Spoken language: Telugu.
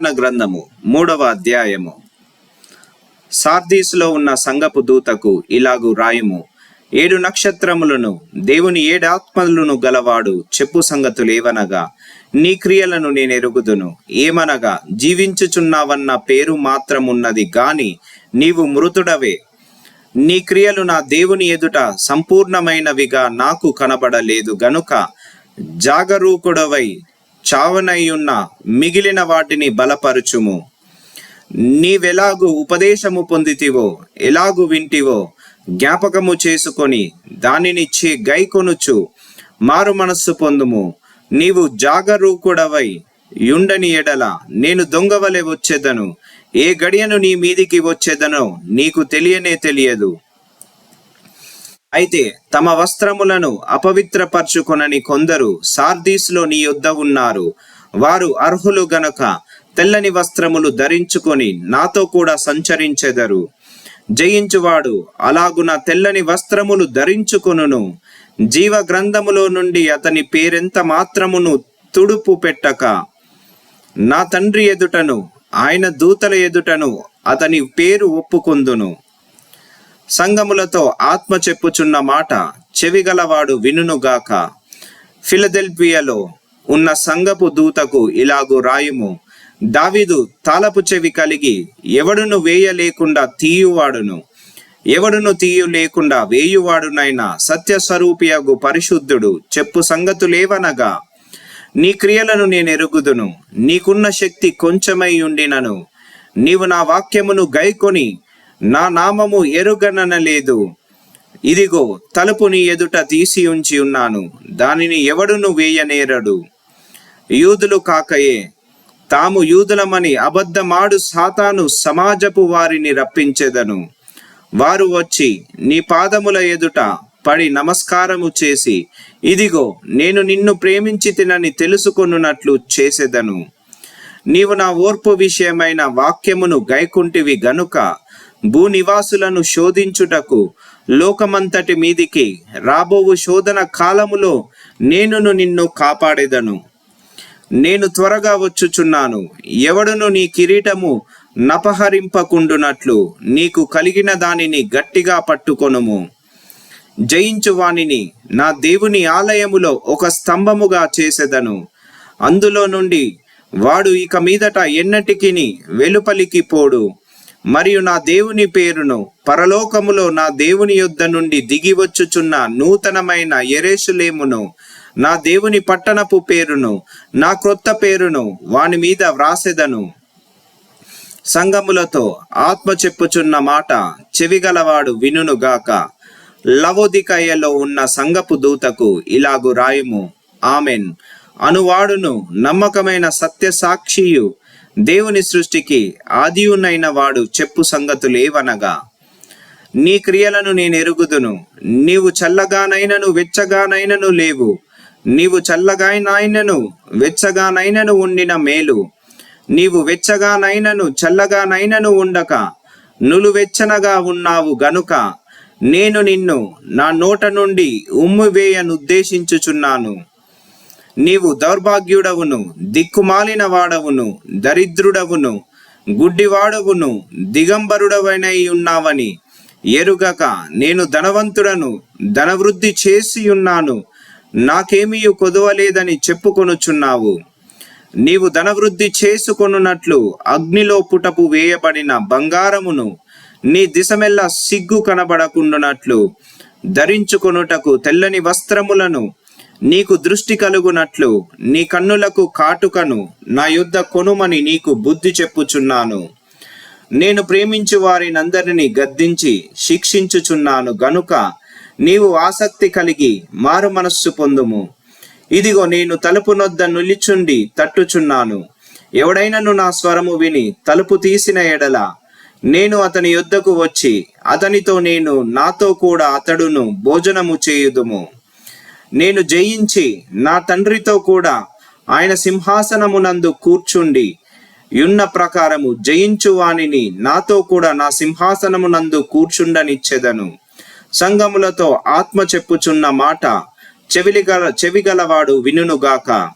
ప్రకటన గ్రంథము మూడవ అధ్యాయము. సార్దీసులో ఉన్న సంగపు దూతకు ఇలాగు రాయము. ఏడు నక్షత్రములను దేవుని ఏడు ఆత్మలను గలవాడు చెప్పు సంగతులేవనగా నీ క్రియలను నేను ఎరుగుదును. ఏమనగా జీవించుచున్నావన్న పేరు మాత్రమున్నది గాని నీవు మృతుడవే. నీ క్రియలు నా దేవుని ఎదుట సంపూర్ణమైనవిగా నాకు కనబడలేదు గనుక జాగరూకుడవై చావనయ్యున్న మిగిలిన వాటిని బలపరుచుము. నీవెలాగు ఉపదేశము పొందితివో ఎలాగు వింటివో జ్ఞాపకము చేసుకొని దానినిచ్చి గైకొనుచు మారు మనస్సు పొందుము. నీవు జాగరూకుడవై యుండని ఎడల నేను దొంగవలె వచ్చేదను. ఏ గడియను నీ మీదికి వచ్చేదనో నీకు తెలియనే తెలియదు. అయితే తమ వస్త్రములను అపవిత్రపరచుకొనని కొందరు సార్దీస్లో నీ యొద్ద ఉన్నారు. వారు అర్హులు గనక తెల్లని వస్త్రములు ధరించుకొని నాతో కూడా సంచరించెదరు. జయించువాడు అలాగున తెల్లని వస్త్రములు ధరించుకొనును. జీవ గ్రంథములో నుండి అతని పేరెంత మాత్రమును తుడుపు పెట్టక. నా తండ్రి ఎదుటను ఆయన దూతల ఎదుటను అతని పేరు ఒప్పుకొందును. సంగములతో ఆత్మ చెప్పుచున్న మాట చెవిగలవాడు వినుగాక ఫిలదెల్పియలో ఉన్న సంగపు దూతకు ఇలాగు రాయుము. దావీదు తాళపు చెవి కలిగి ఎవడును వేయలేకుండా తీయువాడును. ఎవడును తీయు లేకుండా వేయువాడునైనా సత్యస్వరూపియగు పరిశుద్ధుడు చెప్పు సంగతులేవనగా నీ క్రియలను నేను ఎరుగుదును నీకున్న శక్తి కొంచెమై ఉండినను. నీవు నా వాక్యమును గైకొని నా నామము ఎరుగననలేదు. ఇదిగో తలుపు నీ ఎదుట తీసి ఉంచి ఉన్నాను. దానిని ఎవడును వేయనేరడు. యూదులు కాకయే తాము యూదులమని అబద్ధమాడు సాతాను సమాజపు వారిని రప్పించెదను. వారు వచ్చి నీ పాదముల ఎదుట పడి నమస్కారము చేసి ఇదిగో నేను నిన్ను ప్రేమించి తినని తెలుసుకొనున్నట్లు చేసేదను. నీవు నా ఓర్పు విషయమైన వాక్యమును గైకుంటివి గనుక భూనివాసులను శోధించుటకు లోకమంతటి మీదికి రాబోవు శోధన కాలములో నేనును నిన్ను కాపాడేదను. నేను త్వరగా వచ్చుచున్నాను. ఎవడును నీ కిరీటము నపహరింపకుండునట్లు నీకు కలిగిన దానిని గట్టిగా పట్టుకొనుము. జయించు వానిని నా దేవుని ఆలయములో ఒక స్తంభముగా చేసెదను. అందులో నుండి వాడు ఇక మీదట ఎన్నటికిని వెలుపలికి పోడు. మరియు నా దేవుని పేరును పరలోకములో నా దేవుని యొద్ద నుండి దిగి వచ్చుచున్న నూతనమైన ఎరేసులేమును నా దేవుని పట్టణపు పేరును నా క్రొత్త పేరును వాని మీద వ్రాసెదను. సంగములతో ఆత్మ చెప్పుచున్న మాట చెవిగలవాడు వినునుగాక లవోదికయ్యలో ఉన్న సంగపు దూతకు ఇలాగు రాయుము. ఆమెన్. అనువాడును నమ్మకమైన సత్య సాక్షియు దేవుని సృష్టికి ఆదియునైన వాడు చెప్పు సంగతులేవనగా నీ క్రియలను నేను ఎరుగుదును నీవు చల్లగానైనను వెచ్చగానైనను లేవు నీవు చల్లగానైనను వెచ్చగానైనను ఉండిన మేలు నీవు వెచ్చగానైనను చల్లగానైనను ఉండక నులువెచ్చనగా ఉన్నావు గనుక నేను నిన్ను నా నోట నుండి ఉమ్మివేయనుద్దేశించుచున్నాను నీవు దౌర్భాగ్యుడవును దిక్కుమాలిన వాడవును దరిద్రుడవును గుడ్డివాడవును దిగంబరుడవనై ఉన్నావని ఎరుగక నేను ధనవంతుడను ధనవృద్ధి చేసి ఉన్నాను నాకేమీ కొదవలేదని చెప్పుకొనుచున్నావు. నీవు ధనవృద్ధి చేసుకొనున్నట్లు అగ్నిలో పుటపు వేయబడిన బంగారమును నీ దిశమెల్లా సిగ్గు కనబడకుండునట్లు ధరించుకొనుటకు తెల్లని వస్త్రములను నీకు దృష్టి కలుగునట్లు నీ కన్నులకు కాటుకను నా యుద్ధ కొనుమని నీకు బుద్ధి చెప్పుచున్నాను. నేను ప్రేమించు వారినందరినీ గద్దించి శిక్షించుచున్నాను. గనుక నీవు ఆసక్తి కలిగి మారు మనస్సు పొందుము. ఇదిగో నేను తలుపు నొద్ద నులిచుండి తట్టుచున్నాను. ఎవడైనను నా స్వరము విని తలుపు తీసిన ఎడల నేను అతని యొద్దకు వచ్చి అతనితో నేను నాతో కూడా అతడును భోజనము చేయుదుము. నేను జయించి నా తండ్రితో కూడా ఆయన సింహాసనమునందు కూర్చుండి యున్న ప్రకారము జయించు వానిని నాతో కూడా నా సింహాసనమునందు కూర్చుండనిచ్చెదను. సంగములతో ఆత్మ చెప్పుచున్న మాట చెవిలిగల చెవిగలవాడు వినునుగాక.